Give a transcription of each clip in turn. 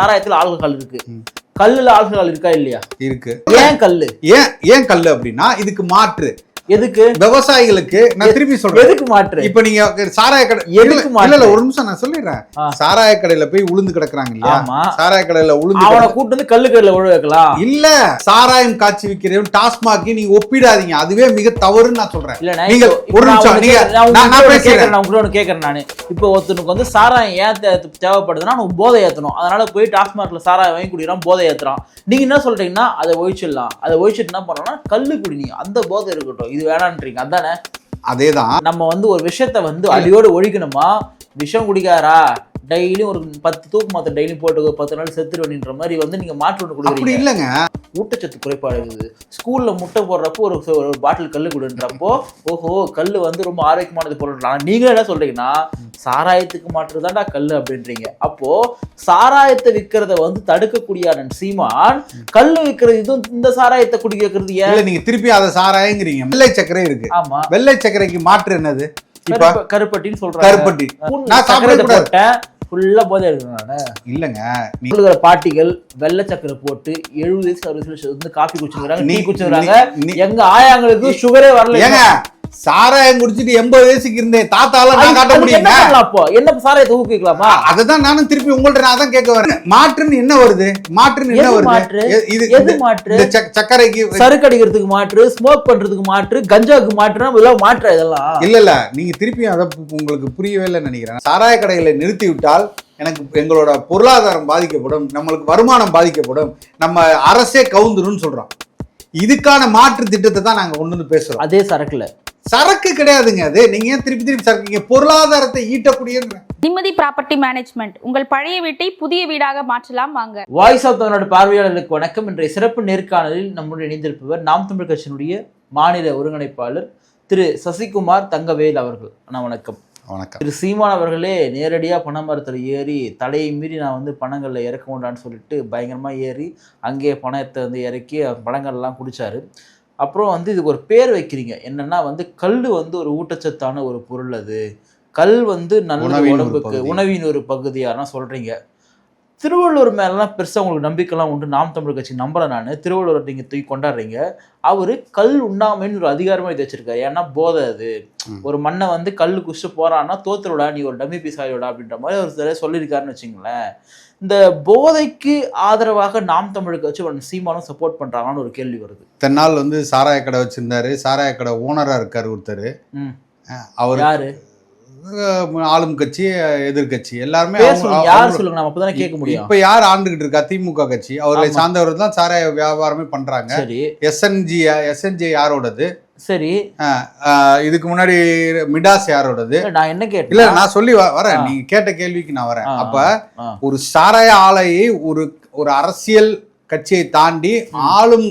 சாராயத்துல alcohol இருக்கு. கல்லுல alcohol இருக்கா இல்லையா? இருக்கு. ஏன் கல்லு? ஏன் ஏன் கல்லு அப்படின்னா இதுக்கு மாற்று. எதுக்கு? விவசாயிகளுக்கு நான் திருப்பி சொல்றேன். எதுக்கு மாற்று? இப்ப நீங்க சாராய கடை எதுக்கு இல்ல, மாற்று? இல்ல இல்ல ஒரு நிமிஷம் நான் சொல்லிடுறேன். சாராய கடையில போய் உளுந்து கிடக்குறாங்க இல்லையா? சாராய கடையில உளுந்து அவனை கூட்டு வந்து கல்லு கடையில ஒழு வைக்கலாம். இல்ல சாராயம் காய்ச்சி விக்கிறவன் டாஸ்மாக் நீங்க ஒப்பிடாதீங்க. அதுவே மிக தவறுன்னு நான் சொல்றேன். நீங்க ஒரு நிமிஷம் நீங்க நான் பேசுறேன் நான் ஒண்ணு கேக்குறேன் நானு. இப்போ ஒருத்தனுக்கு வந்து சாராயம் ஏன் தே- தேவைப்படுதுன்னா அவனுக்கு போதை ஏத்தணும். அதனால போய் டாஸ்மார்க்ல சாராயம் வாங்கி குடிக்கிறான் போதை ஏத்துறான். நீங்க என்ன சொல்றீங்கன்னா அதை ஒழிச்சிடலாம். அதை ஒழிச்சிட்டு என்ன பண்ணணும்னா கல்லு குடினீங்க அந்த போதை இருக்கட்டும். இது வேணான்றீங்க. அதானே? அதேதான். நம்ம வந்து ஒரு விஷயத்த வந்து அடியோடு ஒழிக்கணுமா? விஷம் குடிக்காரா டெய்லியும் ஒரு பத்து தூக்கு மாத்திரை டெய்லியும் போட்டு பத்து நாள் செத்துருவன்ற மாதிரி வந்து நீங்க மாற்று ஒன்று கொடுக்குறீங்க. இல்லங்க. ஊட்டச்சத்து குறைபாடு இருக்குது. ஸ்கூல்ல முட்டை போடுறப்போ ஒரு ஒரு பாட்டில் கல்லு கொடுன்றப்போ ஓஹோ கல்லு வந்து ரொம்ப ஆரோக்கியமானது பொருள் ஆனா நீங்க என்ன சொல்றீங்கன்னா சாராயத்துக்கு மாற்றுதான்டா கல்லு அப்படின்றீங்க. அப்போ சாராயத்தை விற்கிறத வந்து தடுக்கக்கூடிய சீமான் கல்லு விற்கிறது இதுவும் இந்த சாராயத்தை குடிக்கிறது ஏன்? இல்ல நீங்க திருப்பி அதை சாராயங்கிறீங்க. வெள்ளை சக்கரை இருக்கு. ஆமா. வெள்ளை சக்கரைக்கு மாற்று என்னது? கருப்பட்டின்னு சொல்றாங்க. கருப்பட்டி. நான் சாப்பிடக்கூடாது. போட்டேன் ஃபுல்லா போதை எடுக்கணும் நானு. இல்லங்க. பாட்டிகள் வெள்ளை சக்கரை போட்டு எழுபது வயசு அறுபது வயசு வந்து காஃபி குடிச்சுக்கிறாங்க நீ- குடிச்சுக்கிறாங்க எங்க ஆயாங்களுக்கு சுகரே வரல சாராயம் குடிச்சிட்டு எண்பது வயசுக்கு இருந்தேன் தாத்தால நான் காட்ட முடியுங்க அப்போ? என்ன சாராயத்தை ஊக்குவிக்கலாமா? அததான் நானும் திருப்பி உங்கள்ட்ட நான் தான் கேட்க வரேன். மாற்றுன்னு என்ன வருது? மாற்றுன்னு என்ன வருது? இது எது மாற்று? சர்க்கரைக்கு சரக்கு அடிக்கிறதுக்கு மாற்று ஸ்மோக் பண்றதுக்கு மாற்று கஞ்சாவுக்கு மாற்று இதெல்லாம் மாற்ற இதெல்லாம்? இல்ல இல்ல நீங்க திருப்பி அதை உங்களுக்கு புரியவே இல்லைன்னு நினைக்கிறேன். சாராய கடைகளை நிறுத்தி விட்டால் எனக்கு எங்களோட பொருளாதாரம் பாதிக்கப்படும் நம்மளுக்கு வருமானம் பாதிக்கப்படும் நம்ம அரசே கவுந்துருன்னு சொல்றோம். இதுக்கான மாற்று திட்டத்தை தான் நாங்க கொண்டு வந்து பேசுறோம். அதே சரக்குல. சரக்கு கிடையாதுங்க அது. நீங்க ஏன் திருப்பி திருப்பி சரக்கு? பொருளாதாரத்தை ஈட்டக்கூடிய நிம்மதி ப்ராப்பர்ட்டி மேனேஜ்மெண்ட் உங்கள் பழைய வீட்டை புதிய வீடாக மாற்றலாம் வாங்க. வாய்ஸ் ஆஃப் தமிழ்நாடு பார்வையாளர்களுக்கு வணக்கம். இன்றைய சிறப்பு நேர்காணலில் நம்முடைய இணைந்திருப்பவர் நாம் தமிழ் கட்சியினுடைய மாநில ஒருங்கிணைப்பாளர் திரு சசிகுமார் தங்கவேல் அவர்கள். அண்ணா வணக்கம். வணக்கம். திரு சீமான் அவர்களே நேரடியாக பண மரத்தில் ஏறி தலையை மீறி நான் வந்து பணங்களில் இறக்க வேண்டான்னு சொல்லிட்டு பயங்கரமாக ஏறி அங்கேயே பணத்தை வந்து இறக்கி அந்த பழங்கள்லாம் குடிச்சாரு. அப்புறம் வந்து இதுக்கு ஒரு பேர் வைக்கிறீங்க. என்னன்னா வந்து கல் வந்து ஒரு ஊட்டச்சத்தான ஒரு பொருள் அது. கல் வந்து நல்ல உடம்புக்கு. உணவின் ஒரு பகுதியாலாம் சொல்றீங்க. திருவள்ளுவர் மேலாம் பெருசாக உங்களுக்கு நம்பிக்கைலாம் உண்டு. நாம் தமிழ் கட்சி நம்பலை நான். திருவள்ளுவர் நீங்கள் தூக்கி கொண்டாடுறீங்க. அவர் கல் உண்ணாமைன்னு ஒரு அதிகாரமாக இது வச்சிருக்காரு. ஏன்னா போதை அது. ஒரு மண்ணை வந்து கல் குடிச்சு போறான்னா தோத்துருடா நீ ஒரு டம்மி பீஸ் ஆகிவிடா அப்படின்ற மாதிரி ஒரு சொல்லியிருக்காருன்னு வச்சுங்களேன். இந்த போதைக்கு ஆதரவாக நாம் தமிழ் கட்சி ஒரு சீமானும் சப்போர்ட் பண்றாங்கன்னு ஒரு கேள்வி வருது. தென்னால் வந்து சாராய கடை வச்சிருந்தாரு. சாராய கடை ஓனரா இருக்காரு ஒருத்தர். அவர் யாரு? ஆளும் கட்சி எதிர்கட்சி. எல்லாருமே யார் சொல்லுங்க? நம்ம அப்பதானே கேட்க முடியும். இப்ப யார் ஆண்டுகிட்டு இருக்கா? திமுக கட்சி. அவர்களை ஆமா. சார்ந்தவர் தான் சாராய வியாபாரமே பண்றாங்க. எஸ்என்ஜி எஸ்என்ஜி யாரோடது? சரி. இதுக்கு முன்னாடி மிடாஸ் யாரோடது? இல்ல, நான் என்ன இல்ல கேட்டேன் நான் சொல்லி வரேன். நீங்க கேட்ட கேள்விக்கு நான் வரேன். அப்ப. ஒரு சாராய ஆலையை ஒரு ஒரு அரசியல் கட்சியை தாண்டி ஆளும்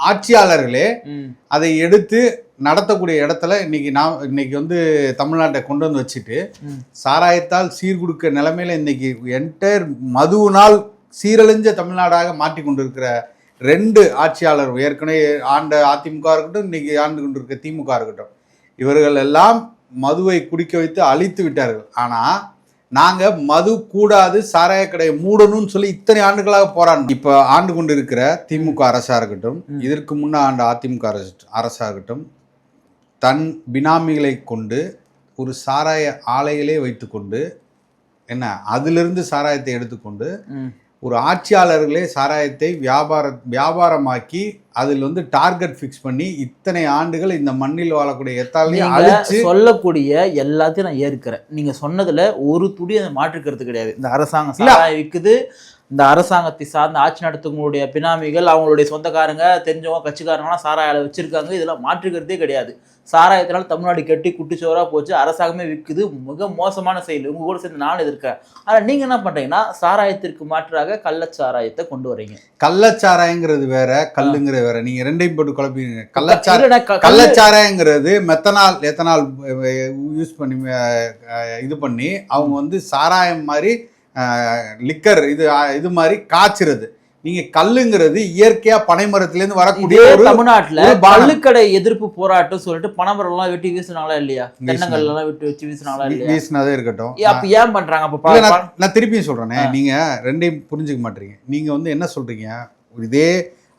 ஆட்சியாளர்களே அதை எடுத்து நடத்தக்கூடிய இடத்துல இன்னைக்கு நான் இன்னைக்கு வந்து தமிழ்நாட்டை கொண்டு வந்து வச்சுட்டு. சாராயத்தால் சீர்குடுக்க நிலைமையில இன்னைக்கு என்டையர் மதுவினால் சீரழிஞ்ச தமிழ்நாடாக மாற்றி கொண்டிருக்கிற ரெண்டு ஆட்சியாளர் ஏற்கனவே ஆண்ட அதிமுக இருக்கட்டும் இன்னைக்கு ஆண்டு கொண்டிருக்க திமுக இருக்கட்டும் இவர்கள் எல்லாம் மதுவை குடிக்க வைத்து அழித்து விட்டார்கள் ஆனா நாங்க மது கூடாது சாராய கடையை மூடணும்னு சொல்லி இத்தனை ஆண்டுகளாக போராடணும் இப்ப ஆண்டு கொண்டு இருக்கிற திமுக அரசா இருக்கட்டும். இதற்கு முன்ன ஆண்ட அதிமுக அரசு அரசா இருக்கட்டும் தன் பினாமிகளை கொண்டு ஒரு சாராய ஆலைகளே வைத்துக்கொண்டு என்ன அதிலிருந்து சாராயத்தை எடுத்துக்கொண்டு. ஒரு ஆட்சியாளர்களே சாராயத்தை வியாபார வியாபாரமாக்கி அதில் வந்து டார்கெட் ஃபிக்ஸ் பண்ணி இத்தனை ஆண்டுகள் இந்த மண்ணில் வாழக்கூடிய எத்தாலையும் அழிச்சு சொல்லக்கூடிய எல்லாத்தையும் நான் ஏற்கிறேன். நீங்க சொன்னதுல ஒரு துளி அதை மாற்றுக்கிறது கிடையாது. இந்த அரசாங்கம் விக்குது இந்த அரசாங்கத்தை சார்ந்த ஆட்சி நடத்தவங்களுடைய பினாமிகள் அவங்களுடைய சொந்தக்காரங்க தெரிஞ்சவங்க கட்சிக்காரங்களாம் சாராய ஆலை வச்சிருக்காங்க. இதெல்லாம் மாற்றுக்கிறதே கிடையாது. சாராயத்தினால தமிழ்நாடு கெட்டி குட்டிச்சோரா போச்சு. அரசாங்கமே விற்குது மிக மோசமான செயல். உங்க கூட சேர்ந்து நான் எதிர்க்கிறேன். ஆனா நீங்க என்ன பண்றீங்கன்னா சாராயத்திற்கு மாற்றாக கள்ளச்சாராயத்தை கொண்டு வரீங்க. கள்ளச்சாராயங்கிறது வேற கல்லுங்கிறது வேற நீங்க ரெண்டையும் போட்டு குழப்பிங்க கள்ளச்சார இல்லைன்னா க- கள்ளு- கள்ளச்சாராயங்கிறது மெத்தனால் எத்தனால் யூஸ் பண்ணி இது பண்ணி அவங்க வந்து சாராயம் மாதிரி லிக்கர் இது இது மாதிரி காய்ச்சுறது நீங்க கல்லுங்கிறது இயற்கையா பனைமரத்துல இருந்து வரக்கூடிய தமிழ்நாட்டுல. கள்ளுக்கடை எதிர்ப்பு போராட்டம் சொல்லிட்டு பனைமரம் எல்லாம் வெட்டி வீசினாங்களா இல்லையா? தென்னங்கல் எல்லாம் வெட்டி வச்சு வீசினாங்களா இல்லையா? வீசினதே இருக்கட்டும். அப்ப ஏன் பண்றாங்க? அப்ப நான் திருப்பியும் சொல்றேனே. நீங்க ரெண்டையும் புரிஞ்சுக்க மாட்டீங்க நீங்க வந்து என்ன சொல்றீங்க? இதே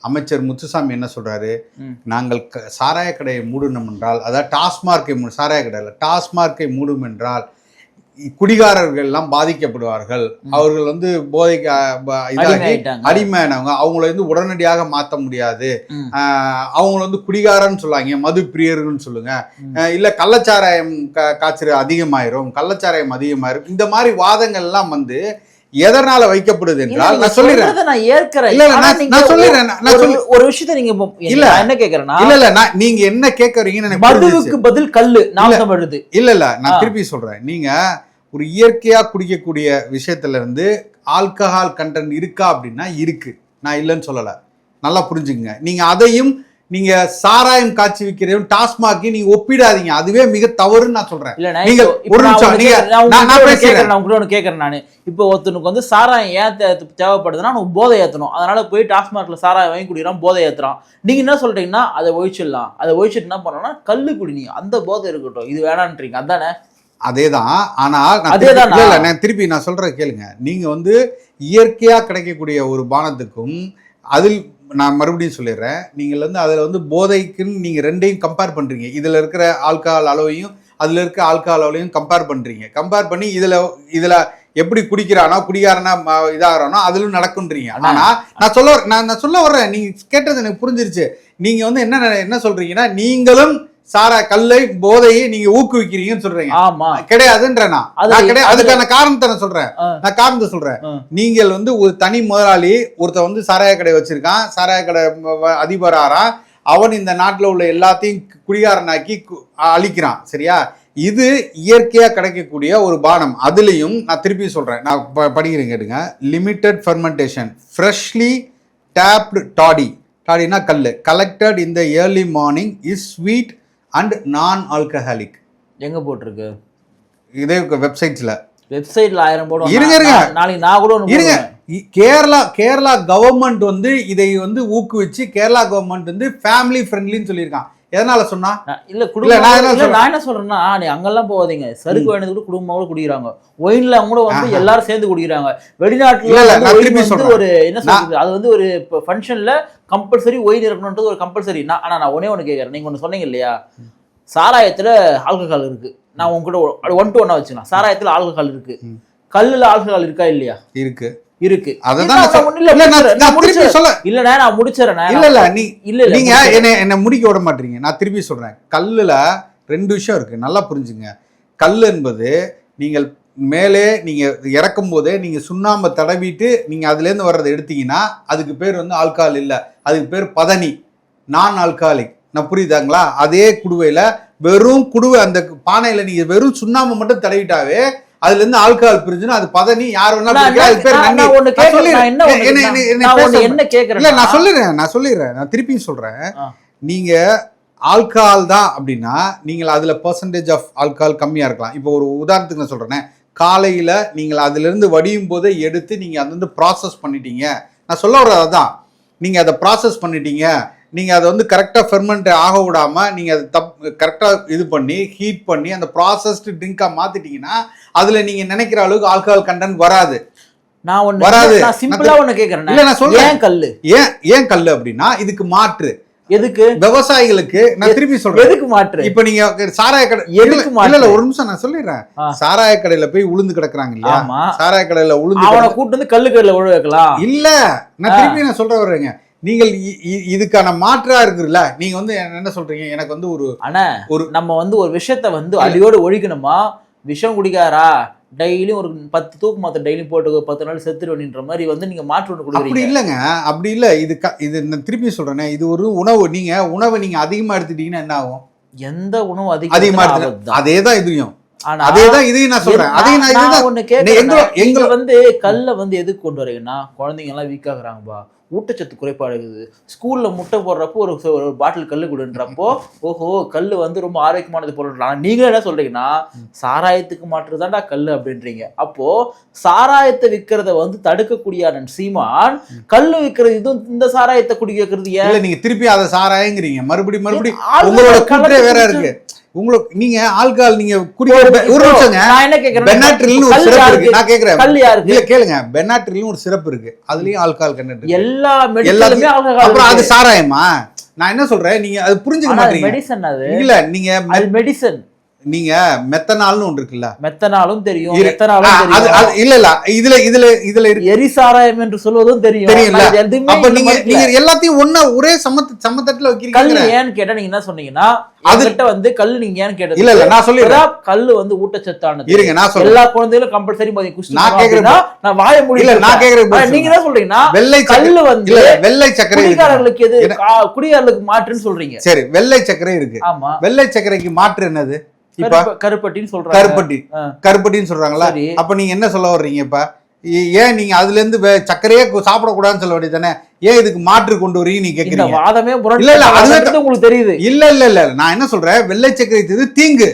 அமைச்சர் முத்துசாமி என்ன சொல்றாரு. நாங்கள் க- சாராய கடையை மூடணும் என்றால் அதாவது டாஸ்மார்க்கை மூ- சாராய கடை இல்ல டாஸ்மார்க்கை மூடும் என்றால் குடிகாரர்கள் எல்லாம் பாதிக்கப்படுவார்கள் அவர்கள் வந்து போதைக்கு இதாகி. அடிமையானவங்க. அவங்கள வந்து உடனடியாக மாற்ற முடியாது. அவங்கள வந்து குடிகாரன்னு சொல்லாங்க மது பிரியர்கள்னு சொல்லுங்க. இல்ல கள்ளச்சாராயம் காய்ச்சல் அதிகமாயிரும் கள்ளச்சாராயம் அதிகமாயிரும். இந்த மாதிரி வாதங்கள் எல்லாம் வந்து எதனால வைக்கப்படுது என்றால் நான் சொல்லிடுறேன். நான் ஏற்கிறேன். இல்ல, நான் நீங்க நான் ஒரு- சொல்லிடுறேன் நான் ஒரு- சொல்லி ஒரு விஷயத்த நீங்க இல்ல. என்ன கேக்குறேன்னா இல்ல இல்ல நான் நீங்க என்ன கேக்குறீங்கன்னு. மதுவுக்கு பதில் கல்லு நாம வருது இல்ல இல்ல நான். திருப்பி சொல்றேன். நீங்க ஒரு இயற்கையா குடிக்கக்கூடிய விஷயத்துல இருந்து ஆல்கஹால் கண்டென்ட் இருக்கா அப்படின்னா இருக்கு. நான் இல்லைன்னு சொல்லல. நல்லா புரிஞ்சுங்க நீங்க அதையும் நீங்க சாராயம் காய்ச்சி விற்கிறதையும் டாஸ்மாக்கையும் நீங்க ஒப்பிடாதீங்க. அதுவே மிக தவறுன்னு நான் சொல்றேன். நீங்க ஒரு நிமிஷம், நீங்க- நான் பேசுறேன். நான் உங்ககிட்ட ஒண்ணு கேக்குறேன் நானு இப்போ ஒருத்தனுக்கு வந்து சாராயம் ஏன் தேவைப்படுதுன்னா அவனுக்கு போதை ஏத்தணும். அதனால போய் டாஸ்மார்க்ல சாராயம் வாங்கி குடிக்கிறான் போதை ஏத்துறான். நீங்க என்ன சொல்றீங்கன்னா அதை ஒழிச்சிடலாம். அதை ஒழிச்சிட்டு என்ன பண்ணணும்னா கல்லு குடினீங்க. அந்த போதை இருக்கட்டும். இது வேணான்றீங்க. அதானே? அதேதான். ஆனா நான் அதேதானா? திருப்பி- இல்ல இல்ல நான் திருப்பி நான் சொல்றேன் கேளுங்க. நீங்க வந்து இயற்கையா கிடைக்கக்கூடிய ஒரு பானத்துக்கும் அதில் நான் மறுபடியும் சொல்லிடுறேன். நீங்கள் வந்து அதில் வந்து போதைக்குன்னு நீங்கள் ரெண்டையும் கம்பேர் பண்ணுறீங்க இதில் இருக்கிற ஆல்கஹால் அளவையும் அதில் இருக்க ஆல்கஹால் அளவையும் கம்பேர் பண்ணுறீங்க கம்பேர் பண்ணி இதில் இதில் எப்படி குடிக்கிறானோ குடிகாரனா இதாகிறானோ அதிலும் நடக்குன்றீங்க. அண்ணா. ஆனா நான் சொல்ல நான் நான் சொல்ல வர்றேன். நீங்க கேட்டது எனக்கு புரிஞ்சிருச்சு. நீங்க வந்து என்ன என்ன சொல்றீங்கன்னா நீங்களும் சாரா கல்லை போதையை நீங்க ஊக்குவிக்கிறீங்கன்னு சொல்றீங்க. ஆமா. கிடையாதுன்ற நான் கிடையாது அது- அதுக்கான காரணத்தை நான் சொல்றேன். நான் காரணத்தை சொல்றேன். நீங்கள் வந்து ஒரு தனி முதலாளி ஒருத்தன் வந்து சாராய கடை வச்சிருக்கான். சாராய கடை அதிபராறான் அவன் இந்த நாட்டுல உள்ள எல்லாத்தையும் குடிகாரனாக்கி அழிக்கிறான். சரியா? இது இயற்கையா கிடைக்கக்கூடிய ஒரு பானம். அதுலயும் நான் திருப்பி சொல்றேன். நான் படிக்கிறேன் கேட்டுங்க. Limited fermentation freshly tapped toddy டாடினா கல் கலெக்டட் இந்த early morning is sweet and non alcoholic எங்க போட்டிருக்கு? இதே வெப்சைட்ஸ்ல வெப்சைட்ல ஆயிரம் போடுவோம். இருங்க, இருங்க. நாளைக்கு நான் கூட இருங்க. கேரளா கேரளா கவர்மெண்ட் வந்து இதை வந்து ஊக்குவிச்சு கேரளா கவர்மெண்ட் வந்து ஃபேமிலி ஃப்ரெண்ட்லின்னு சொல்லியிருக்கான். எதனால சொன்னா? இல்ல குடும்பம் நான் என்ன சொல்றேன்னா நீ அங்கெல்லாம் போகாதீங்க. சருக்கு வேணுது கூட குடும்பமா கூட குடிக்கிறாங்க. ஒயின்ல கூட வந்து. எல்லாரும் சேர்ந்து குடிக்கிறாங்க. வெளிநாட்டுல. ஒரு என்ன சொல்றது அது வந்து ஒரு ஃபங்க்ஷன்ல கம்பல்சரி ஒயின் இருக்கணும்ன்றது ஒரு கம்பல்சரி நான் ஆனா நான் ஒண்ணே ஒண்ணு கேக்குறேன். நீங்க ஒண்ணு சொன்னீங்க இல்லையா? சாராயத்துல ஆல்கஹால் இருக்கு. நான் உங்ககிட்ட ஒன் டு ஒன்னா வச்சுக்கலாம். சாராயத்துல ஆல்கஹால் இருக்கு. கல்லுல ஆல்கஹால் இருக்கா இல்லையா? இருக்கு. இருக்கு. அததான் இல்ல, நான் முடிச்சிடுறேன். இல்ல இல்ல நீ இல்ல நீங்க. என்ன என்ன முடிக்க விட மாட்டீங்க. நான் திருப்பி சொல்றேன். கல்லுல ரெண்டு விஷயம் இருக்கு. நல்லா புரிஞ்சுங்க. கல் என்பது நீங்கள் மேலே நீங்க இறக்கும் போதே நீங்க சுண்ணாம்பை தடவிட்டு நீங்க அதுல இருந்து வர்றதை எடுத்தீங்கன்னா அதுக்கு பேர் வந்து ஆல்கஹால் இல்ல. அதுக்கு பேர் பதனி. நான் ஆல்கஹாலிக் நான் புரியுதாங்களா? அதே குடுவையில வெறும் குடுவை அந்த பானையில நீங்க வெறும் சுண்ணாம்பை மட்டும் தடவிட்டாவே அதுல இருந்து ஆல்கஹால் பிரிஞ்சுன்னா அது பதனி யார் வேணா. அது பேர் என்ன கேக்குறேன்? இல்ல நான் சொல்லிடுறேன். நான் சொல்லிடுறேன். நான் திருப்பியும் சொல்றேன். நீங்க ஆல்கஹால் தான் அப்படின்னா நீங்கள் அதுல பெர்சன்டேஜ் ஆஃப் ஆல்கஹால் கம்மியா இருக்கலாம். இப்போ ஒரு உதாரணத்துக்கு நான் சொல்றேனே. காலையில நீங்கள் அதுல இருந்து வடியும் போதே எடுத்து நீங்க அதை வந்து ப்ராசஸ் பண்ணிட்டீங்க. நான் சொல்ல வர்றது அதான். நீங்க அதை ப்ராசஸ் பண்ணிட்டீங்க. நீங்க அதை வந்து கரெக்டா ஃபெர்மெண்ட் ஆக விடாம நீங்க அதை தப் கரெக்டா இது பண்ணி ஹீட் பண்ணி அந்த ப்ராசஸ்டு ட்ரிங்கா மாத்திட்டீங்கன்னா அதுல நீங்க நினைக்கிற அளவுக்கு ஆல்கஹால் கண்டென்ட் வராது. நான் ஒண்ணு வராது. நான் சிம்பிளா ஒண்ணு கேக்குறேன். இல்ல, நான் சொல்றேன். ஏன் கல்லு? ஏன் ஏன் கல் அப்படின்னா இதுக்கு மாற்று. எதுக்கு? விவசாயிகளுக்கு நான் திருப்பி சொல்றேன். எதுக்கு மாற்று? இப்ப நீங்க சாராய கடை எதுக்கு இல்ல, ஒரு நிமிஷம் நான் சொல்லிடுறேன். சாராய கடையில போய் உளுந்து கிடக்குறாங்க இல்லையா? சாராய கடையில உளுந்து அவனை கூட்டு வந்து கல்லு கல்ல ஒழு வைக்கலாம். இல்ல நான். திருப்பி நான் சொல்ற வரேங்க நீங்கள் இதுக்கான மாற்றா இருக்குல்ல நீங்க வந்து என்ன சொல்றீங்க? எனக்கு வந்து ஒரு ஆனா ஒரு- நம்ம வந்து ஒரு விஷயத்த வந்து அடியோடு ஒழிக்கணுமா? விஷம் குடிக்காரா? டெய்லியும் ஒரு பத்து தூக்கு மாத்திரை டெய்லியும் போட்டு பத்து நாள் செத்துருவன்ற மாதிரி வந்து நீங்க மாற்று ஒன்று அப்படி கொடுக்குறீங்க இல்லைங்க. அப்படி இல்ல. இது க- இது நான் திருப்பி சொல்றேனே இது ஒரு உணவு. நீங்க உணவை நீங்க அதிகமா எடுத்துட்டீங்கன்னா என்ன ஆகும்? எந்த உணவு அதிகமா அதிகமா எடுத்து அதே தான். ஆனா அதே தான் இதையும் நான் சொல்றேன். அதையும் நான் நான் இதுதான். ஒண்ணு எங்க- கேக்குறேன் எங்க- நீங்க வந்து கல்ல வந்து எதுக்கு கொண்டு வரீங்கன்னா குழந்தைங்க எல்லாம் வீக் ஆகுறாங்கப்பா. ஊட்டச்சத்து குறைபாடு இருக்குது ஸ்கூல்ல முட்டை போடுறப்போ ஒரு ஒரு பாட்டில் கல் கொடுன்றப்போ ஓஹோ கல் வந்து ரொம்ப ஆரோக்கியமானது போடுறாங்க ஆனா நீங்க என்ன சொல்றீங்கன்னா சாராயத்துக்கு மாற்றுதான்டா கல் அப்படின்றீங்க. அப்போ சாராயத்தை விற்கிறத வந்து தடுக்கக்கூடிய சீமான் கல்லு விற்கிறது இதுவும் இந்த சாராயத்தை குடிக்க வைக்கிறது ஏன்? இல்ல நீங்க திருப்பி அதை சாராயங்கிறீங்க. மறுபடி மறுபடி ஆள்கால் உங்களோட கூற்றே வேற இருக்கு. உங்களுக்கு நீங்க ஆள்கால் நீங்க நான் கேக்குறேன். இல்ல கேளுங்க. பெனாட்ரில்னு ஒரு சிறப்பு இருக்கு. அதுலயும் ஆல்கஹால் கண்டென்ட் எல்லா அப்புறம் அது சாராயமா? நான் என்ன சொல்றேன்? நீங்க அது புரிஞ்சுக்க மாட்டீங்க. மெடிசன் அது. இல்ல நீங்க மெடிசன் நீங்க மெத்தனால்னு ஒன்று இருக்குல்ல? மெத்தனாலும் தெரியும் தெரியும். இல்ல இல்ல இதுல இதுல இதுல எரிசாராயம் என்று சொல்வதும் தெரியும். அப்ப இந்த நீங்க எல்லாத்தையும் ஒண்ணா ஒரே சமத்து சமத்தட்டுல கல் வைக்கிறீங்க ஏன்னு கேட்டா நீங்க என்ன சொன்னீங்கன்னா அது- அதுகிட்ட வந்து கல் நீங்க ஏன்னு கேட்டது இல்ல இல்ல நான் சொல்லிடுறேன். கல்லு வந்து ஊட்டச்சத்தானது. இருங்க நான் சொல்றேன். எல்லா குழந்தைகளும் கம்பல்சரி மதியம் குஷ்டி நான் கேக்குறது- நான் வாய இல்ல முடியல நான் கேக்குறது நீங்க என்ன சொல்றீங்கன்னா வெள்ளை கல்லு வந்து இல்ல வெள்ளை சக்கரை இருக்கு. குடிகாரர்களுக்கு எது? குடிகாரர்களுக்கு மாற்றுன்னு சொல்றீங்க. சரி வெள்ளை சக்கரை இருக்கு. ஆமா. வெள்ளை சக்கரைக்கு மாற்று என்னது? இப்ப கருப்பட்டின்னு சொல்றாங்க. கருப்பட்டி. கருப்பட்டின்னு சொல்றாங்களா. அப்ப நீங்க என்ன சொல்ல வர்றீங்க இப்ப? ஏன் நீங்க அதுல இருந்து கு- சாப்பிடக்கூடாதுன்னு சொல்ல வேண்டியதானே ஏன் இதுக்கு மாற்று கொண்டு வரீங்க இந்த கேக்குறீங்க? வாதமே இல்ல, இல்ல, முரண்பட்டு உங்களுக்கு தெரியுது. இல்ல இல்ல இல்ல நான் என்ன சொல்றேன்? வெள்ளை சர்க்கரை இது தீங்கு.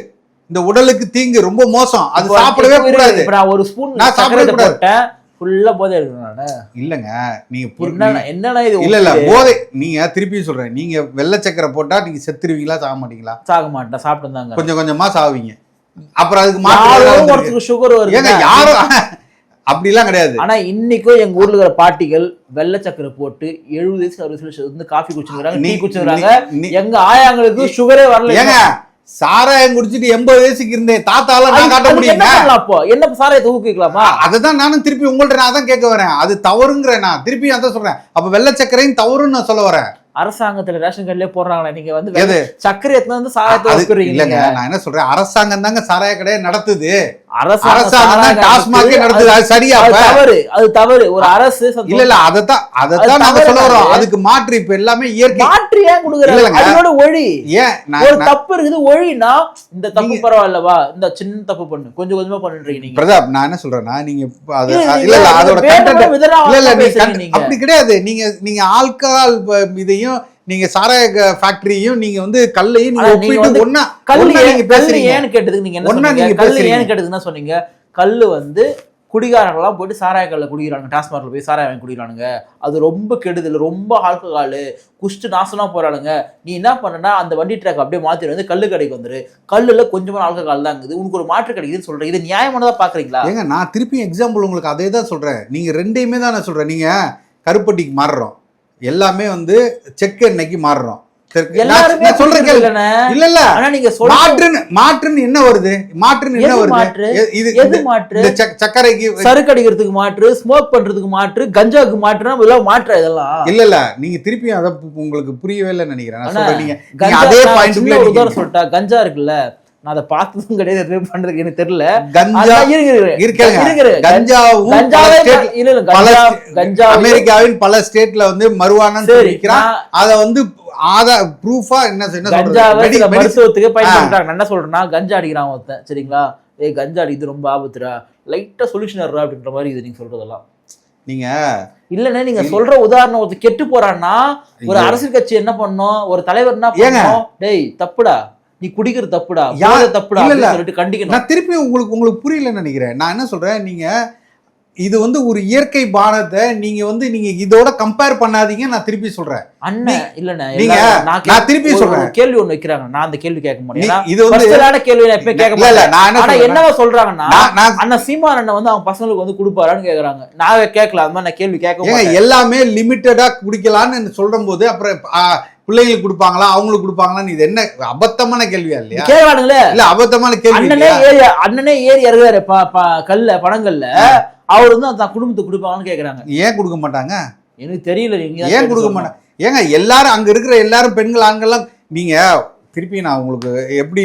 இந்த உடலுக்கு தீங்கு ரொம்ப மோசம். அது சாப்பிடவே கூடாது. நான் ஒரு ஸ்பூன் நான் சாப்பிடவே சக்கரை கூடாது. ஃபுல்லா போதை எடுக்கணும் இல்லங்க நீங்க என்னண்ணா இது இல்ல இல்ல? போதை நீங்க திருப்பியும் சொல்றேன். நீங்க வெள்ளை சக்கரை போட்டா நீங்க செத்துருவீங்களா சாக மாட்டீங்களா? சாக மாட்டேன் சாப்பிட்டு கொஞ்சம் கொஞ்சமா சாவீங்க அப்புறம் அதுக்கு. ஒருத்தருக்கு சுகர் வருது யாரும் அப்படிலாம் கிடையாது. ஆனா இன்னைக்கும் எங்க ஊர்ல இருக்கிற பாட்டிகள் வெள்ளை சக்கரை போட்டு எழுபது வயசு அறுபது வயசு வந்து காஃபி குடிச்சுக்கிறாங்க நீ- குடிச்சுக்கிறாங்க எங்க ஆயாங்களுக்கு சுகரே வரல ஏங்க சாராயம் குடிச்சிட்டு எண்பது வயசுக்கு இருந்தேன் தாத்தால நான் காட்ட முடியுங்க அப்போ? என்ன சாராயத்தை ஊக்குவிக்கலாமா? அததான் நானும் திருப்பி உங்கள்ட்ட நான் தான் கேட்க வரேன். அது தவறுங்கிறேன் நான் திருப்பி அதான் சொல்றேன். அப்ப வெள்ளை சக்கரையும் தவறுன்னு நான் சொல்ல வரேன். அரசாங்கத்துல ரேஷன் கார்டுலயே போடுறாங்களே நீங்க வந்து எத்தனை வந்து சாராயத்தை இல்லங்க நான் என்ன சொல்றேன்? அரசாங்கம் தாங்க சாராய கடையை நடத்துது. அரசாங்கம் டாஸ்மாகே அது சரியா? தவறு. அது தவறு. ஒரு அரசு. இல்ல இல்ல அதத்தான் அது அதத்தான் நாங்க சொல்ல வரோம். அதுக்கு மாற்று இப்ப எல்லாமே இயற்கை மாற்றி ஏன் கொடுக்குறாங்க இல்லைங்க. அதோட ஒழி ஏன்? ஒரு தப்பு இருக்குது. ஒழினா இந்த தப்பு பரவாயில்லவா? இந்த சின்ன தப்பு பண்ணு. கொஞ்சம் கொஞ்சமா பண்ணுறீங்க நீங்க. பிரதாப் நான் என்ன சொல்றேன்னா நீங்க அது இல்ல, அதோட இல்ல இல்ல. அப்படி கிடையாது. நீங்க நீங்க ஆல்கஹால் இதையும் நீங்க சாராய ஃபேக்டரியும் நீங்க வந்து கல்லையும் நீங்க ஒப்பிட்டு ஒண்ணா கல்லு ஏன் நீங்க பேசுறீங்க. ஏன்னு கேட்டதுக்கு நீங்க என்ன ஒண்ணா சொன்னீங்க? நீங்க கல்லு. ஏன்னு கேட்டதுக்கு சொன்னீங்க? கல்லு வந்து குடிகாரங்களாம் போயிட்டு சாராய கல்ல குடிக்கிறாங்க டாஸ்மார்க்ல போய் சாராய வாங்கி குடிக்கிறானுங்க. அது ரொம்ப கெடுதல் ரொம்ப ஆல்கஹாலு குஷ்டு நாசமா போறாளுங்க. நீ என்ன பண்ணனா அந்த வண்டி ட்ராக் அப்படியே மாத்திட்டு வந்து கல்லு கடைக்கு வந்துரு. கல்லுல கொஞ்சமா ஆல்கஹால் தான் இருக்குது. உனக்கு ஒரு மாற்று கிடைக்குதுன்னு சொல்றேன். இது நியாயமானதா பாக்குறீங்களா? ஏங்க நான் திருப்பி எக்ஸாம்பிள் உங்களுக்கு அதே தான் சொல்றேன். நீங்க ரெண்டையுமே தான் நான் சொல்றேன். நீங்க கருப்பட்டிக்கு மாறுறோம். எல்லாமே வந்து செக் எண்ணெய்க்கு மாறுறோம். எல்லாருமே சொல்றேன் கேளு. இல்லைண்ணே. இல்ல இல்ல ஆனா நீங்க சொல்ற மாற்றுன்னு மாற்றுன்னு என்ன வருது? மாற்றுன்னு என்ன வருது? மாற்று? இது எது மாற்று? இந்த சக்- சர்க்கரைக்கு சரக்கு அடிக்கிறதுக்கு மாற்று ஸ்மோக் பண்றதுக்கு மாற்று கஞ்சாவுக்கு மாற்றுனா இதெல்லாம் மாற்றா இதெல்லாம்? இல்ல இல்ல நீங்க திருப்பி அத உங்களுக்கு புரியவே இல்லைன்னு நினைக்கிறேன். நீங்க அதே பாயிண்ட் உதாரணம் சொல்லிட்டா கஞ்சா இருக்குல்ல நான் அதை பார்த்ததும் கிடையாது பண்றதுக்கு எனக்கு தெரியல. கஞ்சா கஞ்சா அமெரிக்காவின் பல ஸ்டேட்ல வந்து நான் அத வந்து ஆதா ப்ரூஃபா என்ன மருத்துவத்துக்கு பயன்படுத்துறாங்க. என்ன சொல்றேன்னா கஞ்சா அடிக்கிறான் ஒருத்தன் சரிங்களா? ஏய் கஞ்சா அடிக்கிறது ரொம்ப ஆபத்துடா. லைட்டா சொல்யூஷன் அப்படின்ற மாதிரி இது நீங்க சொல்றதெல்லாம். நீங்க இல்லண்ணே நீங்க சொல்ற உதாரணம் ஒருத்தர் கெட்டு போறான்னா ஒரு. அரசியல் கட்சி என்ன பண்ணும்? ஒரு தலைவர் என்ன? பண்ணும்? டேய் தப்புடா. நீ குடிக்கிறது தப்புடா யா- போதை தப்புடா இல்ல, சொல்லிட்டு கண்டிக்கணும். நான் திருப்பி உங்களுக்கு உங்களுக்கு புரியலன்னு நினைக்கிறேன். நான் என்ன சொல்றேன் நீங்க இது வந்து ஒரு இயற்கை பானத்தை நீங்க வந்து நீங்க இதோட கம்பேர் பண்ணாதீங்க நான் திருப்பி சொல்றேன். அண்ணன் இல்லண்ணே நீங்க- நான் திருப்பி சொல்றேன். கேள்வி ஒண்ணு வைக்கிறாங்க. நான் அந்த கேள்வி கேட்க முடியும். இது வந்து கேள்வி நான் எப்பயும் கேட்க மாட்டேன். நான் என்னவா சொல்றாங்கன்னா அண்ணன் சீமான் அண்ணன் வந்து அவங்க பசங்களுக்கு வந்து கொடுப்பாரான்னு கேக்குறாங்க. நான் கேட்கல அந்த மாதிரி நான் கேள்வி கேட்க எல்லாமே லிமிட்டடா குடிக்கலாம்னு சொல்ற போது அப்புறம் ஆ, பிள்ளைங்களுக்கு கொடுப்பாங்களா? அவங்களுக்கு கொடுப்பாங்களான்னு இது என்ன அபத்தமான கேள்வியா இல்லையா? கேட்கறானுங்களே இல்ல அபத்தமான கேள்வி அண்ணனே ஏறி அண்ணனே ஏறி இறங்குறாரு கல்ல பணங்கள்ல அவர் வந்து அந்த குடும்பத்துக்கு கொடுப்பாங்கன்னு கேக்குறாங்க. ஏன் கொடுக்க மாட்டாங்க? எனக்கு தெரியல நீங்க தான் ஏன் கொடுக்க. மாட்டாங்க ஏங்க எல்லாரும் அங்க இருக்கிற எல்லாரும் பெண்கள் ஆண்கள்லாம் நீங்க திருப்பி நான் உங்களுக்கு எப்படி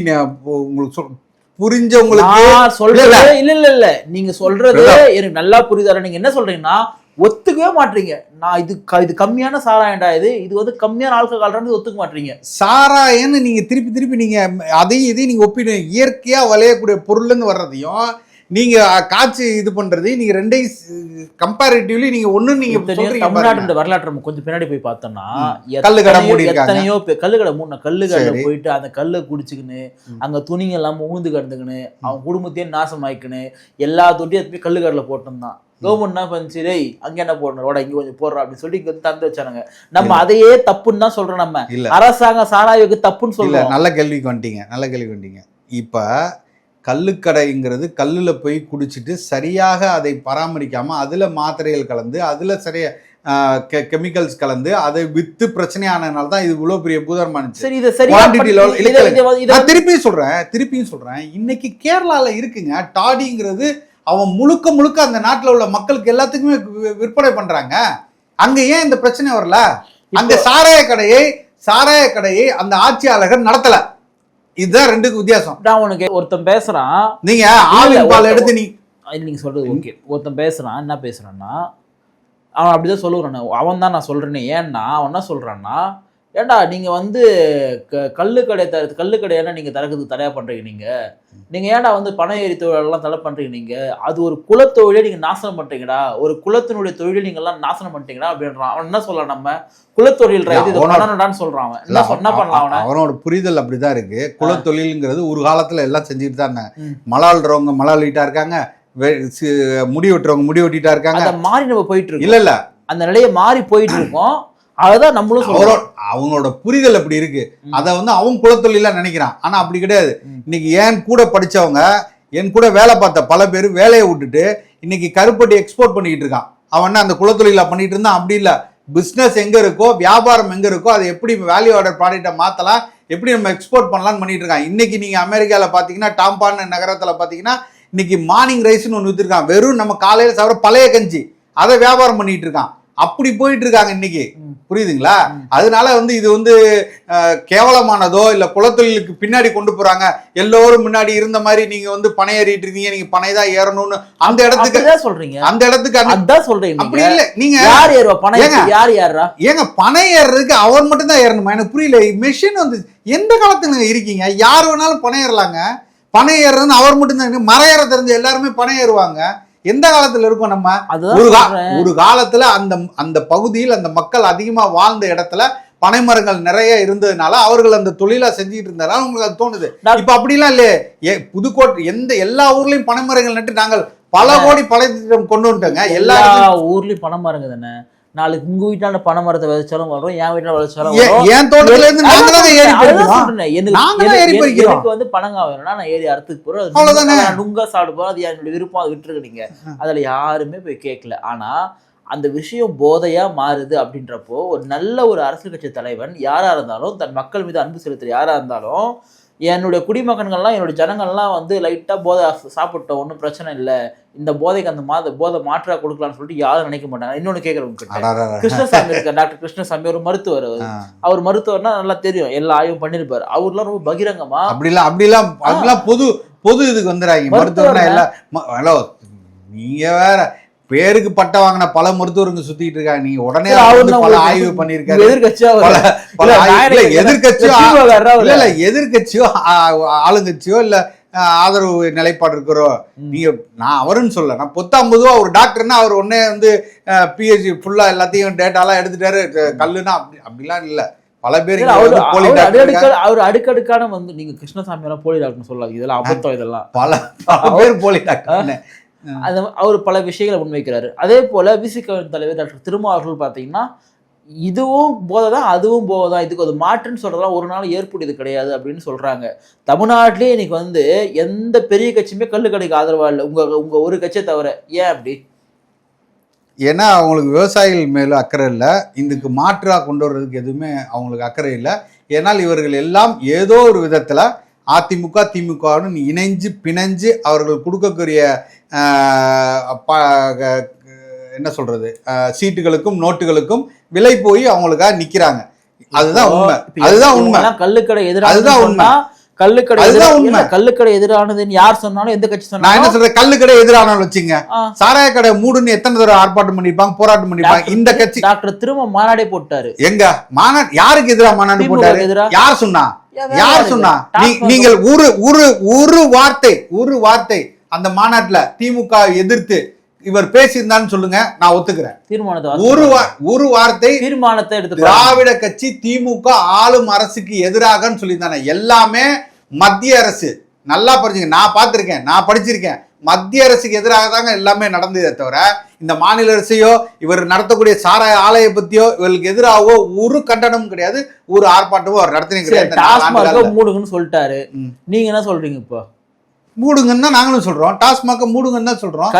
உங்களுக்கு சொல் புரிஞ்சவங்களுக்கு சொல்றது இல்ல, இல்ல இல்ல. நீங்க சொல்றது. எனக்கு நல்லா புரியுதாரு நீங்க என்ன சொல்றீங்கன்னா ஒத்துக்கவே மாட்டீங்க நான் இது க- இது கம்மியான சாராயம்டா இது இது வந்து கம்மியான ஆல்கஹால்ன்றது ஒத்துக்க மாட்டீங்க சாராயன்னு நீங்க திருப்பி திருப்பி நீங்க அதையும் இதையும் நீங்க ஒப்பிடு இயற்கையா விளையக்கூடிய பொருள்னு வர்றதையும் நீங்க காட்சி இது பண்றது நீங்க ரெண்டையும் கம்பேரிட்டிவ்லி நீங்க ஒண்ணு நீங்க. தமிழ்நாட்டோட வரலாற்று நம்ம கொஞ்சம் பின்னாடி போய் பார்த்தோம்னா கல்லுக்கடை எத்தனையோ- மூடி. எத்தனையோ கல்லுக்கடை மூணு கல்லுக்கடை சரி. போயிட்டு அந்த கல்லை குடிச்சுக்கின்னு. அங்க துணிங்க எல்லாம் உழுந்து கிடந்துக்கின்னு அவன் குடும்பத்தையும் நாசம் ஆயிக்கின்னு எல்லா தொட்டியும் கல்லுக்கடையில போட்டிருந்தான் கவர்மெண்ட் என்ன பண்ணுச்சு? டேய் அங்க என்ன போடணும்? ரோட இங்க கொஞ்சம் போடுறா அப்படின்னு சொல்லி இங்க வந்து தந்து வச்சானுங்க. நம்ம அதையே தப்புன்னு தான் சொல்றோம் நம்ம. இல்ல. அரசாங்கம் சாராய்வுக்கு தப்புன்னு சொல்றோம். நல்ல கேள்விக்கு வந்துட்டீங்க நல்ல கேள்விக்கு வந்துட்டீங்க இப்ப கல்லுக்கடைங்கிறது கல்லுல போய் குடிச்சிட்டு சரியாக அதை பராமரிக்காம அதுல மாத்திரைகள் கலந்து அதுல சரியா கெமிக்கல்ஸ் கலந்து அதை வித்து பிரச்சனையானதுனால தான் இது இவ்வளவு பெரிய பூதர்மானிச்சு சரி இதை இதை நான் திருப்பியும் சொல்றேன் திருப்பியும் சொல்றேன். இன்னைக்கு கேரளால இருக்குங்க டாடிங்கிறது அவன் முழுக்க முழுக்க அந்த நாட்டுல உள்ள மக்களுக்கு எல்லாத்துக்குமே விற்பனை பண்றாங்க. அங்க ஏன் இந்த பிரச்சனை வரல? அந்த சாராய கடையை சாராய கடையை அந்த ஆட்சியாளர்கள் நடத்தல. இதுதான் ரெண்டுக்கு வித்தியாசம். நான் உனக்கு ஒருத்தன் பேசுறான். நீங்க இல்ல, ஆவின் பால் எடுத்து நீ அது நீங்க சொல்றது ஓகே ஒருத்தன் பேசுறான் என்ன பேசுறான்னா அவன் அப்படிதான் சொல்லுறான். அவன் தான் நான் சொல்றேன்னு ஏன்னா அவன் என்ன சொல்றான்னா ஏன்டா நீங்க வந்து க- கல்லு கடை த கல்லு கடையெல்லாம் நீங்க திறக்கிறதுக்கு தடையா பண்றீங்க நீங்க. நீங்க ஏன்டா வந்து பண ஏறி தொழிலெல்லாம் தடை பண்றீங்க நீங்க? அது ஒரு குலத்தொழிலை நீங்க நாசனம் பண்றீங்கடா. ஒரு குலத்தினுடைய தொழிலை நீங்க எல்லாம் நாசனம் பண்ணிட்டீங்கடா அப்படின்றான் அவன் என்ன சொல்லலாம் நம்ம? குலத்தொழில் இது பண்ணணும்டான்னு சொல்றான் அவன். என்ன சொன்னா பண்ணலாம் அவனை? அவனோட புரிதல் அப்படிதான் இருக்கு. குலத்தொழில்ங்கிறது ஒரு காலத்துல எல்லாம் செஞ்சுட்டு தான். மலாள்றவங்க மலாளிட்டா இருக்காங்க. முடி வெட்டுறவங்க முடி வெட்டிட்டா இருக்காங்க. மாறி நம்ம போயிட்டு இருக்கோம். இல்ல இல்ல. அந்த நிலையை மாறி போயிட்டு இருக்கோம். அதுதான் நம்மளும் அவங்களோட புரிதல் அப்படி இருக்கு. அதை வந்து அவன் குலத்தொழிலா நினைக்கிறான். ஆனா அப்படி கிடையாது. இன்னைக்கு ஏன் கூட படிச்சவங்க என் கூட வேலை பார்த்த பல பேர் வேலையை விட்டுட்டு இன்னைக்கு கருப்பட்டி எக்ஸ்போர்ட் பண்ணிக்கிட்டு இருக்கான். அவன் அந்த குலத்தொழிலா பண்ணிட்டு இருந்தான்? அப்படி இல்ல. பிசினஸ் எங்க இருக்கோ வியாபாரம் எங்க இருக்கோ அதை எப்படி வேல்யூ ஆர்டர் ப்ராடக்ட்டை மாத்தலாம் எப்படி நம்ம எக்ஸ்போர்ட் பண்ணலாம்னு பண்ணிட்டு இருக்கான். இன்னைக்கு நீங்க அமெரிக்கால பாத்தீங்கன்னா டாம்பான் நகரத்துல பாத்தீங்கன்னா இன்னைக்கு மார்னிங் ரைஸ்னு ஒன்று வித்துருக்கான். வெறும் நம்ம காலையில சாப்பிட்ற பழைய கஞ்சி. அதை வியாபாரம் பண்ணிட்டு இருக்கான். அப்படி போயிட்டு இருக்காங்க இன்னைக்கு. புரியுதுங்களா. அதனால வந்து இது வந்து கேவலமானதோ இல்ல குலத்தொழிலுக்கு பின்னாடி கொண்டு போறாங்க. எல்லோரும் முன்னாடி இருந்த மாதிரி நீங்க வந்து பணம் ஏறிட்டு இருக்கீங்க நீங்க தான் ஏறணும்னு அந்த இடத்துக்கு சொல்றீங்க. அந்த இடத்துக்கு அதான் சொல்றீங்க அப்படி. இல்ல. நீங்க யார் ஏறுவா? பணம் யார் ஏறுறா? ஏங்க பணம் ஏறுறதுக்கு அவர் மட்டும் தான் ஏறணுமா? எனக்கு புரியல. மெஷின் வந்து எந்த காலத்துல இருக்கீங்க? யார் வேணாலும் பணம் ஏறலாங்க. பணம் ஏறுறதுன்னு அவர் மட்டும் தான் மரம் ஏற தெரிஞ்ச எல்லாருமே பணம் ஏறுவாங்க. எந்த காலத்துல இருக்கோம் நம்ம? ஒரு. ஒரு காலத்துல அந்த அந்த பகுதியில் அந்த மக்கள் அதிகமா வாழ்ந்த இடத்துல பனைமரங்கள் நிறைய இருந்ததுனால அவர்கள் அந்த தொழிலா செஞ்சுட்டு இருந்ததால உங்களுக்கு அது தோணுது. இப்ப அப்படிலாம் இல்லையே. புதுக்கோட்டை எந்த எல்லா ஊர்லயும் பனைமரங்கள் நட்டு நாங்கள் பல கோடி பனை திட்டம் கொண்டு வந்துட்டோங்க. எல்லா ஊர்லயும் பணம் மரங்க தானே? நாளைக்கு உங்க வீட்டாண்ட பனை மரத்தை விதைச்சாலும் வரும் என் வீட்டாண்ட விதைச்சாலும் என் தோட்டத்துல இருந்து நாங்க தான் ஏறி. எனக்கு- வந்து பணங்கா வேணும்னா நான் ஏறி அறுத்துக்கு அது அவ்வளவுதானே. நுங்கா- சாப்பிட போறோம். அது என்னுடைய விருப்பம். அதை விட்டுருக்கு நீங்க. அதுல யாருமே போய் கேட்கல. ஆனா அந்த விஷயம் போதையா மாறுது அப்படின்றப்போ ஒரு நல்ல ஒரு அரசியல் கட்சி தலைவன் யாரா இருந்தாலும் தன் மக்கள் மீது அன்பு செலுத்துற யாரா இருந்தாலும் என்னுடைய குடிமகன்கள்லாம் என்னுடைய ஜனங்கள்லாம் வந்து லைட்டா போதை சாப்பிட்டோம் ஒன்றும் பிரச்சனை இல்லை. இந்த போதைக்கு அந்த மாத போதை மாற்றா கொடுக்கலாம்னு சொல்லிட்டு யாரும் நினைக்க மாட்டாங்க. இன்னொன்னு கேட்கறவங்க. கிருஷ்ணசாமி இருக்கார் டாக்டர் கிருஷ்ணசாமி ஒரு மருத்துவர் அவர். மருத்துவர்னா நல்லா தெரியும். எல்லா ஆய்வும் பண்ணிருப்பாரு. அவர்லாம் ரொம்ப பகிரங்கமா? அப்படிலாம் அப்படிலாம் அப்படிலாம் பொது பொது இதுக்கு வந்துடாங்க மருத்துவர்னா? எல்லாம் நீங்க வேற பேருக்கு பட்டம் வாங்கின பல மருத்துவருங்க சுத்திட்டு இருக்காங்க. நீங்க உடனே பல ஆய்வு பண்ணிருக்காரு எதிர்கட்சியா இல்ல, இல்ல, ஆ- ஆளுங்கட்சியோ இல்ல ஆதரவு நிலைப்பாடு இருக்கிறோ ம். நீங்க நான் அவருன்னு சொல்ல நான் பொத்தாம் பொதுவா ஒரு டாக்டர்னா அவர் உடனே வந்து பிஹெச்டி ஃபுல்லா எல்லாத்தையும் டேட்டாலாம் எடுத்துட்டாரு. கல்லுனா அப்படி அப்படிலாம் இல்ல. பல பேர் அவரு அடுக்கடுக்கான வந்து நீங்க கிருஷ்ணசாமி எல்லாம் போலி டாக்டர் சொல்லாதீங்க இதெல்லாம் அபத்தம் இதெல்லாம். பல பல பேர் போலி டாக்டர் அது அவர் பல விஷயங்களை முன்வைக்கிறாரு. அதே போல விசிக தலைவர் டாக்டர் திருமா அவர்கள் பாத்தீங்கன்னா இதுவும் போதை தான் அதுவும் போதை தான் இதுக்கு ஒரு மாற்றுன்னு சொல்றதெல்லாம் ஒரு நாள் ஏற்புடையது கிடையாது அப்படின்னு சொல்றாங்க. தமிழ்நாட்டிலே இன்னைக்கு வந்து எந்த பெரிய கட்சியுமே கல்லு கடைக்கு ஆதரவா இல்லை. உங்க உங்க ஒரு கட்சியை தவிர. ஏன் அப்படி? ஏன்னா அவங்களுக்கு விவசாயிகள் மேல அக்கறை இல்லை. இதுக்கு மாற்றா கொண்டு வர்றதுக்கு எதுவுமே அவங்களுக்கு அக்கறை இல்லை. ஏன்னால் இவர்கள் எல்லாம் ஏதோ ஒரு விதத்துல அதிமுக திமுகவுடன் இணைஞ்சு பிணைஞ்சு அவர்கள் கொடுக்கக்கூடிய என்ன சொல்றது சீட்டுகளுக்கும் நோட்டுகளுக்கும் விலை போய் அவங்களுக்காக நிக்கிறாங்க. அதுதான் உண்மை. அதுதான் உண்மை. எல்லாம் கள்ளுக்கடை அதுதான் உண்மை. கள்ளுக்கடை அதுதான் உண்மை. இல்ல, கள்ளுக்கடை எதிரானதுன்னு யார் சொன்னாலும் எந்த கட்சி நான் என்ன சொன்னாலும் சொல்றேன் கல்லு கடை எதிரானவங்க வச்சுங்க சாராய கடை மூடுன்னு எத்தனை தடவை ஆர்ப்பாட்டம் பண்ணிருப்பாங்க போராட்டம் பண்ணிருப்பாங்க இந்த கட்சி டாக்டர் திரும்ப மாநாடே போட்டாரு. எங்க? மாநாடு யாருக்கு எதிரா மாநாடு போட்டாரு? யார் சொன்னா? யார் சொன்னா? நீங்கள் ஒரு ஒரு ஒரு வார்த்தை ஒரு வார்த்தை அந்த மாநாட்டுல திமுக எதிர்த்து இவர் பேசியிருந்தான்னு சொல்லுங்க நான் ஒத்துக்கிறேன். தீர்மானத்தை ஒரு ஒரு வார்த்தை தீர்மானத்தை எடுத்து திராவிட கட்சி திமுக ஆளும் அரசுக்கு எதிராகன்னு சொல்லியிருந்தானே. எல்லாமே மத்திய அரசு. நல்லா படிச்சுங்க. நான் பார்த்திருக்கேன். நான் படிச்சிருக்கேன். மத்திய அரசுக்கு எதிராக தாங்க எல்லாமே நடந்ததே தவிர இந்த மாநில அரசையோ இவர் நடத்தக்கூடிய சாராய ஆலய பத்தியோ இவருக்கு எதிராகவோ ஒரு கண்டனமும் கிடையாது ஒரு ஆர்ப்பாட்டமோ அவர் நடத்தினது கிடையாது. மூடுங்கன்னு சொல்லிட்டாரு. நீங்க என்ன சொல்றீங்க இப்போ? மூடுங்கன்னு தான் நாங்களும் சொல்றோம். டாஸ்மாக மூடுங்கன்னு தான் சொல்றோம்.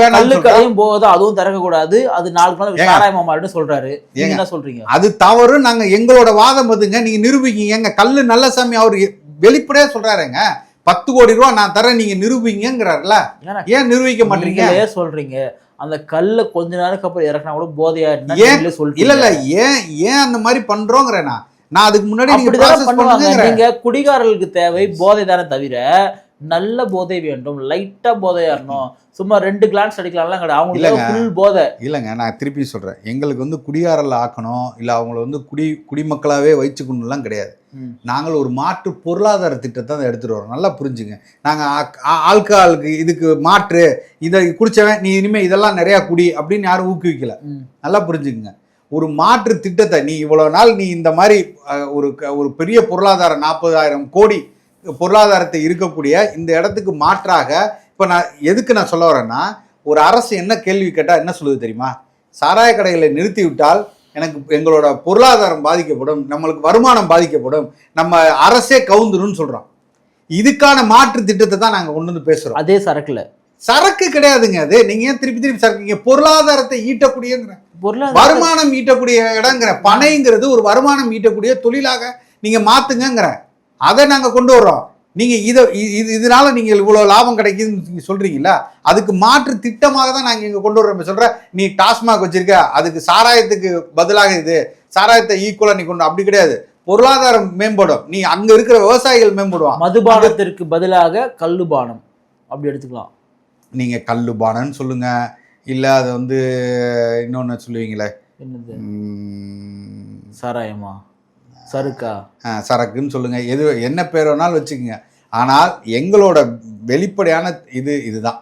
வேணாம்னு கல்லுக்கடையும் போகுது அதுவும் திறக்க கூடாது அது நாலு நாள். சாராயமா மாறிட்டு சொல்றாரு. என்ன சொல்றீங்க? அது தவறு. நாங்க எங்களோட வாதம் அதுங்க நீங்க நிரூபிக்கீங்க. கல்லு நல்லசாமி அவர் வெளிப்படையா சொல்றாருங்க. பத்து கோடி ரூபா நான் தரேன் நீங்க நிரூபிங்கிறாருல ஏன் நிரூபிக்க மாட்டீங்க? நீங்களே சொல்றீங்க. அந்த கல்ல கொஞ்ச நேரத்துக்கு அப்புறம் இறக்குனா கூட போதையா ஏன்? இல்ல இல்ல ஏன் ஏன் அந்த மாதிரி பண்றோங்கிறேன் நான். நான் அதுக்கு முன்னாடி நீங்க குடிகாரர்களுக்கு தேவை போதை தானே தவிர நல்ல போதை வேண்டும் லைட்டா போதையா இருக்கணும் சும்மா ரெண்டு கிளான்ஸ் அடிக்கலாம்லாம் கிடையாது. அவங்களுக்கு. ஃபுல் போதை. இல்லைங்க நான் திருப்பி சொல்றேன். எங்களுக்கு வந்து குடியாரல் ஆக்கணும் இல்ல அவங்கள வந்து குடி குடிமக்களாவே வச்சுக்கணும்லாம் கிடையாது. நாங்கள் ஒரு மாற்று பொருளாதார திட்டத்தை தான் எடுத்துட்டு வரோம். நல்லா புரிஞ்சுங்க. நாங்கள் ஆல்கஹாலுக்கு இதுக்கு மாற்று இதை குடிச்சவன் நீ இனிமே இதெல்லாம் நிறையா குடி அப்படின்னு யாரும் ஊக்குவிக்கல. நல்லா புரிஞ்சுக்குங்க. ஒரு மாற்று திட்டத்தை நீ இவ்வளோ நாள் நீ இந்த மாதிரி ஒரு ஒரு பெரிய பொருளாதாரம் நாற்பதாயிரம் கோடி பொருளாதாரத்தை இருக்கக்கூடிய இந்த இடத்துக்கு மாற்றாக இப்போ நான் எதுக்கு நான் சொல்ல வரேன்னா ஒரு அரசு என்ன கேள்வி கேட்டால் என்ன சொல்லுது தெரியுமா? சாராய கடைகளை நிறுத்தி விட்டால் எனக்கு எங்களோட பொருளாதாரம் பாதிக்கப்படும் நம்மளுக்கு வருமானம் பாதிக்கப்படும் நம்ம அரசே கவுந்துருன்னு சொல்றோம். இதுக்கான மாற்று திட்டத்தை தான் நாங்க கொண்டு வந்து பேசுறோம். அதே சரக்குல. சரக்கு கிடையாதுங்க அது. நீங்க ஏன் திருப்பி திருப்பி சரக்கு இங்க பொருளாதாரத்தை ஈட்டக்கூடியங்கிற. வருமானம் ஈட்டக்கூடிய இடங்கிற. பனைங்கிறது ஒரு வருமானம் ஈட்டக்கூடிய தொழிலாக நீங்க மாத்துங்கங்கிற. அதை நாங்க கொண்டு வர்றோம். நீங்க இதை இது இதனால நீங்க இவ்வளவு லாபம் கிடைக்குதுன்னு நீங்க சொல்றீங்களா அதுக்கு மாற்று திட்டமாக தான் நாங்க இங்க கொண்டு வர்றோம். இப்ப சொல்ற நீ டாஸ்மாக் வச்சிருக்க அதுக்கு சாராயத்துக்கு பதிலாக இது சாராயத்தை ஈக்குவலா நீ கொண்டு அப்படி கிடையாது. பொருளாதாரம் மேம்படும். நீ அங்க இருக்கிற விவசாயிகள் மேம்படுவான் மதுபானத்திற்கு பதிலாக கல்லுபானம். அப்படி எடுத்துக்கலாம். நீங்க கல்லுபானன்னு சொல்லுங்க. இல்ல அதை வந்து இன்னொன்னு சொல்லுவீங்களே. சாராயமா? சருக்கா ஆ, சரக்குன்னு சொல்லுங்க. எது என்ன பேர் வேணாலும் வச்சுக்கோங்க. ஆனால் எங்களோட வெளிப்படையான இது இதுதான்.